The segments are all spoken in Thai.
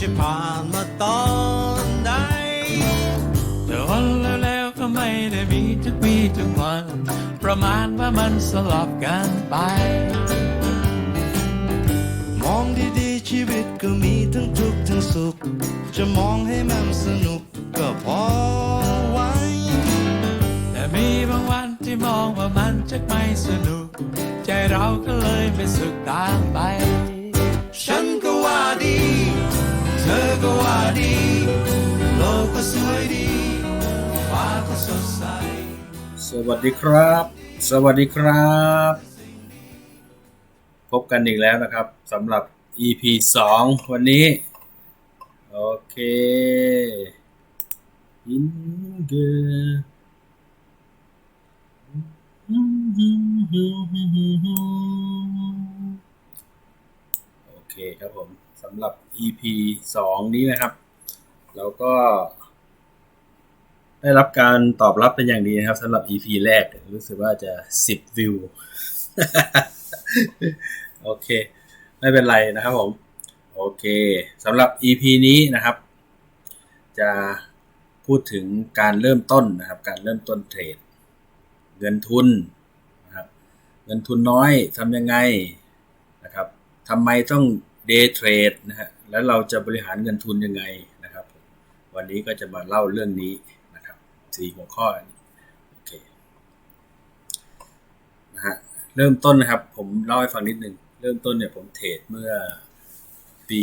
จะผ่านมาตอนไหนแต่วันแล้วๆก็ไม่ได้มีทุกวีทุกวัน ประมาณว่ามันสลับกันไป มองดีๆชีวิตก็มีทั้งทุกข์ทั้งสุข จะมองให้มันสนุกก็พอไว้แต่มีบางวันที่มองว่ามันจะไม่สนุก ใจเราก็เลยไม่สุขตามไป ธอก็ว่าดี โลกก็สวยดีฟ้าก็สดใส สวัสดีครับ สวัสดีครับ พบกันอีกแล้วนะครับสำหรับ EP 2 วันนี้ โอเค In the โอ เคครับผมสำหรับ EP 2 นี้นะครับ เราก็ ได้รับการตอบรับเป็นอย่างดีนะครับสำหรับ EP แรก รู้สึกว่าจะ 10 วิว โอเค ไม่เป็นไรนะครับผม โอเคสำหรับ EP นี้นะครับ จะพูดถึงการเริ่มต้นนะครับ การเริ่มต้นเทรด เงินทุนนะครับ เงินทุนน้อยทำยังไงนะครับ ทำไมต้อง day trade นะฮะแล้วเราจะบริหารเงินทุนยังไงนะครับ วันนี้ก็จะมาเล่าเรื่องนี้นะครับสี่หัวข้อโอเคนะฮะเริ่มต้นนะครับ ผมเล่าให้ฟังนิดนึง เริ่มต้นเนี่ยผมเทรดเมื่อปี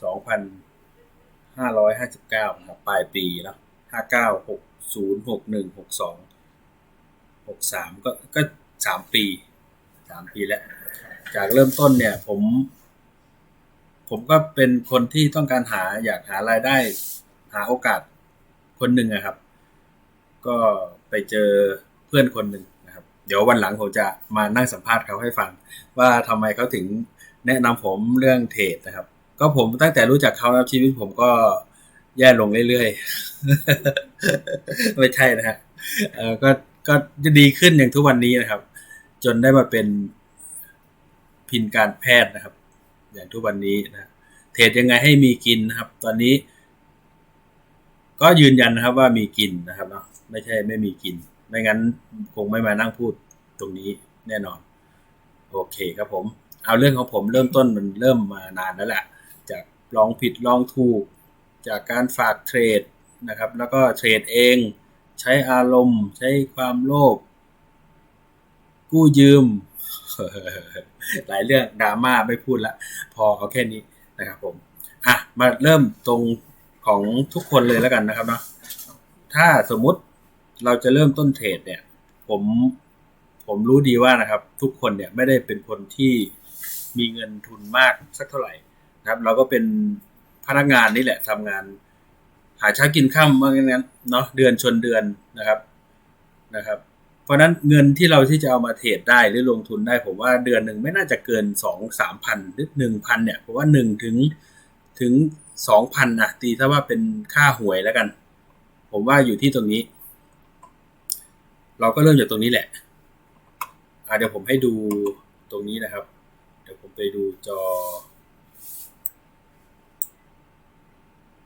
2559นะครับปลายปีแล้ว59 60 61 62 63 ก็ก็สามปีสามปีแล้ว จากเริ่มต้นเนี่ย ผม ผมก็เป็นคนที่ต้องการหาอยากหารายได้ หาโอกาสคนหนึ่งนะครับ ก็ไปเจอเพื่อนคนหนึ่งนะครับ เดี๋ยววันหลังผมจะมานั่งสัมภาษณ์เขาให้ฟัง ว่าทำไมเขาถึงแนะนำผมเรื่องเทรดนะครับ ก็ผมตั้งแต่รู้จักเขาแล้วชีวิตผมก็แย่ลงเรื่อยๆ ไม่ใช่นะฮะเออก็ก็จะดีขึ้นอย่างทุกวันนี้นะครับ จนได้มาเป็น พินการแพทย์นะครับ อย่างทุกวันนี้นะเทรดยังไงให้มีกินนะครับ ตอนนี้ ก็ยืนยันนะครับว่ามีกินนะครับเนาะไม่ใช่ไม่มีกิน ไม่งั้นคงไม่มานั่งพูดตรงนี้แน่นอน โอเคครับผม เอาเรื่องของผมเริ่มต้นมันเริ่มมานานแล้วแหละจากลองผิดลองถูก จากการฝากเทรดนะครับ แล้วก็เทรดเองใช้อารมณ์ ใช้ความโลภกู้ยืม หลายเรื่องดราม่าไม่พูดละพอเอาแค่นี้นะครับผมอะมาเริ่มตรงของทุกคนเลยแล้วกันนะครับเนาะถ้าสมมุติเราจะเริ่มต้นเทรดเนี่ย ผมผมรู้ดีว่านะครับ ทุกคนเนี่ยไม่ได้เป็นคนที่มีเงินทุนมากสักเท่าไหร่นะครับ เราก็เป็นพนักงานนี่แหละทำงาน หาเช้ากินข้ามว่างั้นเนาะเดือนชนเดือนนะครับนะครับ เพราะนั้นเงินที่เราที่จะเอามาเทรดได้หรือลงทุนได้ผมว่าเดือนหนึ่งไม่น่าจะเกินสองสามพันหรือหนึ่งพันเนี่ยผมว่าหนึ่งถึงถึงสองพันอะตีถ้าว่าเป็นค่าหวยแล้วกัน ผมว่าอยู่ที่ตรงนี้ เราก็เริ่มจากตรงนี้แหละเดี๋ยวผมให้ดูตรงนี้นะครับ เดี๋ยวผมไปดูจอ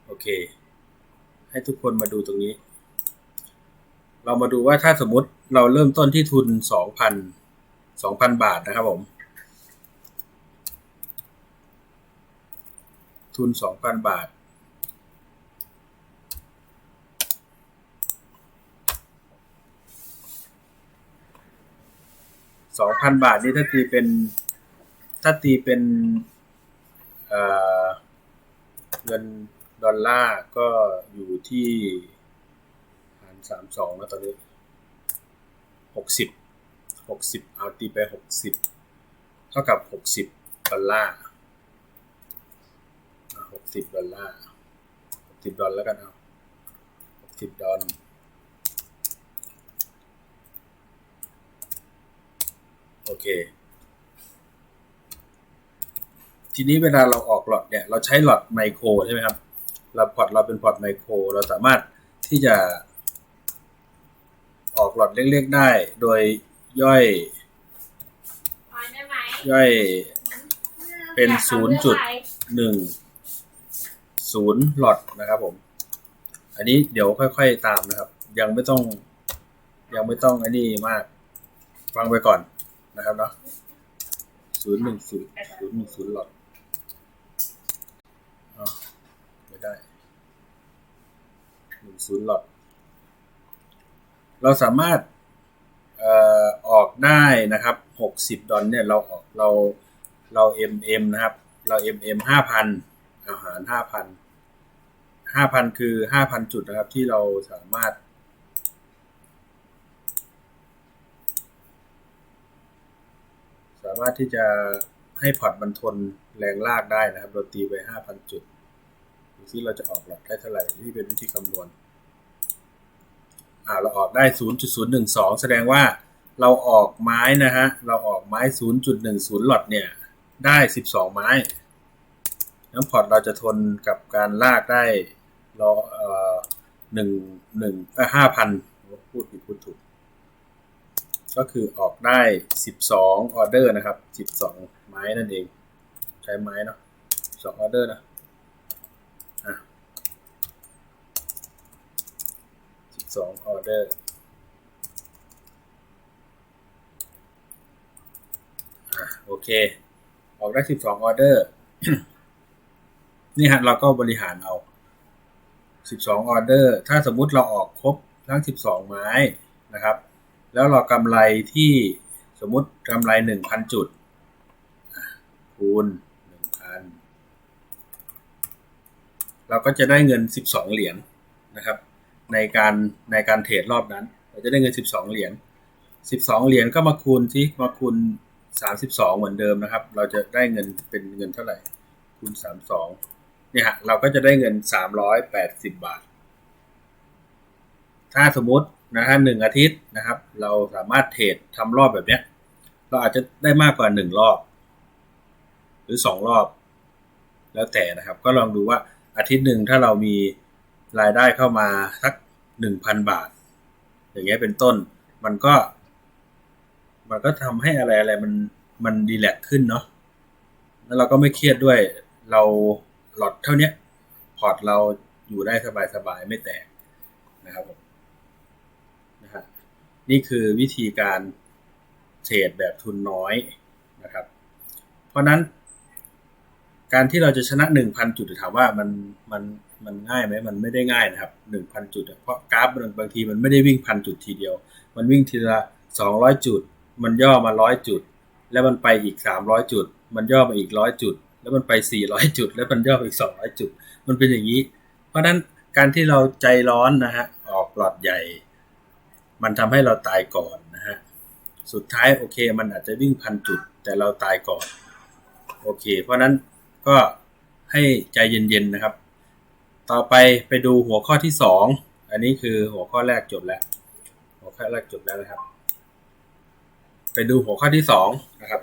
โอเค ให้ทุกคนมาดูตรงนี้ เรามาดูว่าถ้าสมมติ เราเริ่มต้นที่ทุนสองพันสองพันบาทนะครับผม ทุนสองพันบาท สองพันบาทนี่ถ้าตีเป็น ถ้าตีเป็นเเงินดอลลาร์ก็อยู่ที่หารสามสองแล้วตอนนี้ หกสิบหกสิบเอาตีไปหกสิบเท่ากับหกสิบดอลลาร์หกสิบดอลลาร์หกสิบดอลแล้วกันเอาหกสิบดอลโอเค ทีนี้เวลาเราออกหลอดเนี่ย เราใช้หลอดไมโครใช่ไหมครับเราพอร์ตเราเป็นพอร์ตไมโคร เราสามารถที่จะ ออกหลอดเล็กๆได้ โดยย่อย ย่อยเป็นศูนย์จุดหนึ่งศูนย์หลอดนะครับผม อันนี้เดี๋ยวค่อยๆตามนะครับ ยังไม่ต้อง ยังไม่ต้องอันนี้มาก ฟังไปก่อนนะครับเนาะศูนย์หนึ่งศูนย์ศูนย์หนึ่งศูนย์หลอดอ้าวไม่ได้หนึ่งศูนย์หลอด เราสามารถออออกได้นะครับหกสิบดอลเนี่ยเราออกเราเรา MM นะครับ เรา MM ห้าพันอาหารห้าพันห้าพันคือห้าพันจุดนะครับที่เราสามารถ สามารถที่จะให้พอร์ตมันทนแรงลากได้นะครับ เราตีไปห้าพันจุดที่เราจะออกหลอดได้เท่าไหร่ที่เป็นวิธีคำนวณ อ่าเราออกได้ 0.012 แสดงว่าเราออกไม้นะฮะ เราออกไม้ 0.10 หลอดเนี่ย ได้ 12 ไม้ น้ำพอร์ตเราจะทนกับการลากได้รอเอ่อหนึ่งหนึ่งห้าพันพูดผิดพูดถูก ก็คือออกได้ 12 ออเดอร์นะครับ 12 ไม้นั่นเอง ใช้ไม้เนาะ2ออเดอร์นะ 12ออเดอร์โอเค ออกได้12ออเดอร์ นี่ฮะเราก็บริหารเอา12ออเดอร์ ถ้าสมมุติเราออกครบทั้ง12ไม้นะครับ แล้วเรากำไรที่สมมุติกำไร1,000จุดอะคูณ1,000เราก็จะได้เงิน12เหรียญนะครับ ในการในการเทรดรอบนั้น เราจะได้เงิน 12 เหรียญ 12 เหรียญก็มาคูณที่มาคูณ 32 เหมือนเดิมนะครับ เราจะได้เงินเป็นเงินเท่าไหร่ คูณ 32 เนี่ยฮะ เราก็จะได้เงิน 380 บาท ถ้าสมมตินะฮะหนึ่งอาทิตย์นะครับ เราสามารถเทรดทำรอบแบบเนี้ย เราอาจจะได้มากกว่าหนึ่งรอบ หรือสองรอบ แล้วแต่นะครับ ก็ลองดูว่าอาทิตย์หนึ่งถ้าเรามี รายได้เข้ามาสักหนึ่งพันบาท อย่างเงี้ยเป็นต้น มันก็ มันก็ทำให้อะไรอะไรมันมันดีแลกขึ้นเนาะแล้วเราก็ไม่เครียดด้วย เราหลอดเท่าเนี้ย พอร์ตเราอยู่ได้สบายๆไม่แตกนะครับผมนะฮะนี่คือวิธีการเทรดแบบทุนน้อยนะครับ เพราะนั้น การที่เราจะชนะ1,000จุดถามว่ามันมัน มันง่ายไหมมันไม่ได้ง่ายนะครับ1,000จุด เพราะกราฟบางบางทีมันไม่ได้วิ่งพันจุดทีเดียว มันวิ่งทีละ200จุด มันย่อมา100จุด แล้วมันไปอีก300จุด มันย่อมาอีก100จุด แล้วมันไป400จุด แล้วมันย่อไปอีก200จุด มันเป็นอย่างนี้ เพราะฉะนั้นการที่เราใจร้อนนะฮะออกหลอดใหญ่ มันทำให้เราตายก่อนนะฮะสุดท้ายโอเค มันอาจจะวิ่งพันจุด แต่เราตายก่อน โอเค เพราะนั้นก็ให้ใจเย็นๆนะครับ ต่อไปไปดูหัวข้อที่สองอันนี้คือหัวข้อแรกจบแล้ว หัวข้อแรกจบแล้วนะครับ ไปดูหัวข้อที่สองนะครับ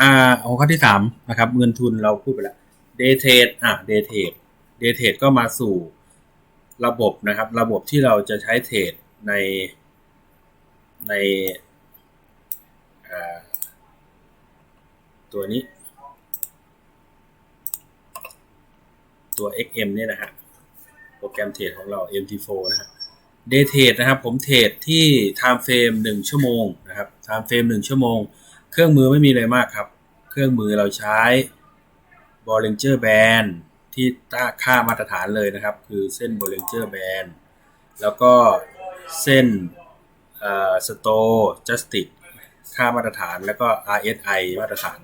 อ่าหัวข้อที่สามนะครับเงินทุนเราพูดไปแล้วเดเทดอะเดเทดเดเทดก็มาสู่ระบบนะครับ ระบบที่เราจะใช้เทรดในในอ่าตัวนี้ ตัว XM เนี่ยนะฮะโปรแกรมเทรดของเรา MT4 นะฮะ Day Trade นะครับ ผมเทรดที่ Time Frame 1 ชั่วโมงนะครับ Time Frame 1 ชั่วโมง เครื่องมือไม่มีอะไรมากครับ เครื่องมือเราใช้ Bollinger Band ที่ตั้งค่ามาตรฐานเลยนะครับ คือเส้น Bollinger Band แล้วก็เส้นเอ่อ Store Justice ค่ามาตรฐานแล้วก็ RSI มาตรฐาน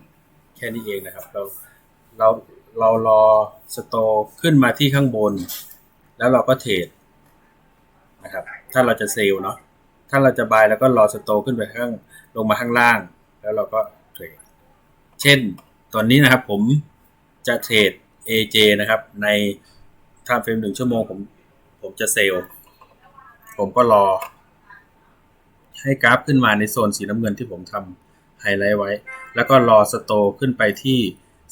แค่นี้เองนะครับ เราเรา เรารอสโตขึ้นมาที่ข้างบน แล้วเราก็เทรดนะครับ ถ้าเราจะเซลล์เนาะถ้าเราจะบายแล้วก็รอสโตขึ้นไปข้างลงมาข้างล่าง แล้วเราก็เทรดเช่นตอนนี้นะครับผมจะเทรด AJ นะครับ ในไทม์เฟรมหนึ่งชั่วโมงผมผมจะเซลล์ผมก็รอ ให้กราฟขึ้นมาในโซนสีน้ำเงินที่ผมทำไฮไลท์ไว้ แล้วก็รอสโตขึ้นไปที่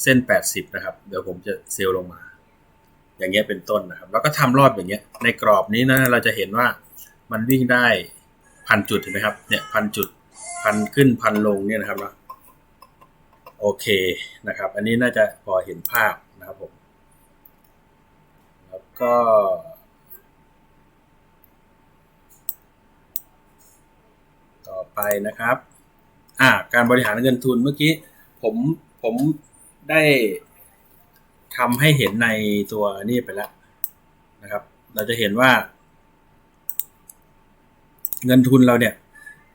เส้น 80 นะครับ เดี๋ยวผมจะเซลลงมา อย่างเงี้ยเป็นต้นนะครับ แล้วก็ทำรอบอย่างเงี้ย ในกรอบนี้นะเราจะเห็นว่ามันวิ่งได้พันจุดเห็นไหมครับ เนี่ยพันจุดพันขึ้นพันลงเนี่ยนะครับเนาะโอเคนะครับ อันนี้น่าจะพอเห็นภาพนะครับผม แล้วก็ต่อไปนะครับ อ่า การบริหารเงินทุนเมื่อกี้ ผมผม ได้ทำให้เห็นในตัวนี้ไปแล้วนะครับ เราจะเห็นว่า เงินทุนเราเนี่ย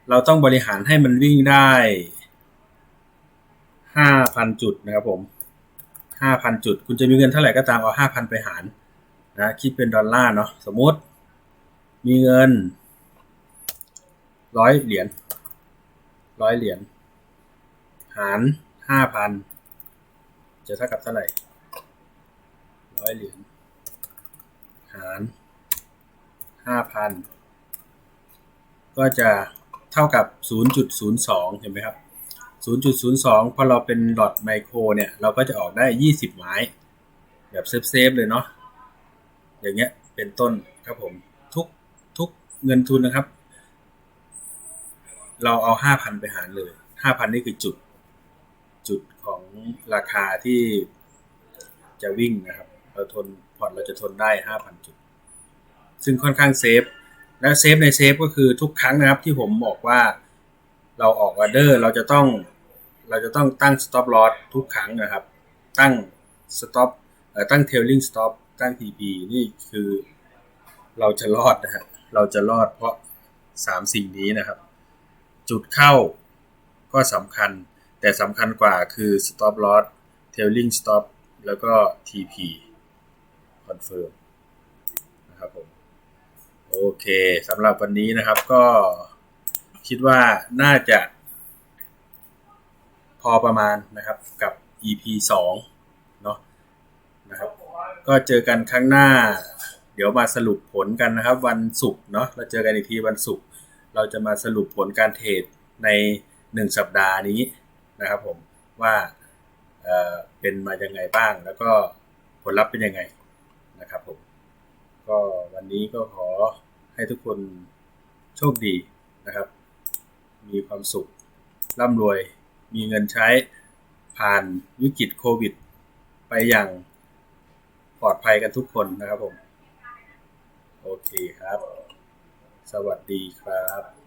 เราต้องบริหารให้มันวิ่งได้ห้าพันจุดนะครับผมห้าพันจุด คุณจะมีเงินเท่าไหร่ก็ตามเอาห้าพันไปหารนะคิดเป็นดอลลาร์เนาะสมมติ มีเงินร้อยเหรียญร้อยเหรียญหารห้าพัน จะเท่ากับเท่าไหร่ร้อยเหรียญหารห้าพันก็จะเท่ากับ 0.02 เห็นไหมครับ 0.02 พอเราเป็นหลอดไมโครเนี่ย เราก็จะออกได้ 20ไม้แบบเซฟๆเลยเนาะ อย่างเงี้ย เป็นต้นครับผม ทุกทุกเงินทุนนะครับ เราเอา 5,000 ไปหารเลย 5,000 นี่คือจุด จุดของราคาที่จะวิ่งนะครับ เราทนพอร์ตเราจะทนได้ 5,000 จุด ซึ่งค่อนข้างเซฟ และเซฟในเซฟก็คือทุกครั้งนะครับที่ผมบอกว่าเราออกออเดอร์เราจะต้องเราจะต้องตั้ง stop loss ทุกครั้งนะครับ ตั้ง stop เอ่อตั้ง trailing stop ตั้ง TP นี่คือเราจะรอดนะฮะเราจะรอดเพราะสามสิ่งนี้นะครับ จุดเข้าก็สำคัญ แต่สำคัญกว่าคือ stop loss trailing stop แล้วก็ TP confirm นะครับผมโอเคสำหรับวันนี้นะครับก็คิดว่าน่าจะ พอประมาณนะครับกับ EP 2เนาะนะครับ ก็เจอกันครั้งหน้า เดี๋ยวมาสรุปผลกันนะครับ วันศุกร์เนาะเราเจอกันอีกทีวันศุกร์เราจะมาสรุปผลการเทรดใน 1 สัปดาห์นี้ นะครับผมว่าเเป็นมายังไงบ้าง แล้วก็ผลลัพธ์เป็นยังไงนะครับผมก็วันนี้ก็ขอให้ทุกคนโชคดีนะครับ มีความสุขร่ำรวยมีเงินใช้ผ่านวิกฤตโควิด ไปอย่างปลอดภัยกันทุกคนนะครับผม โอเคครับ สวัสดีครับ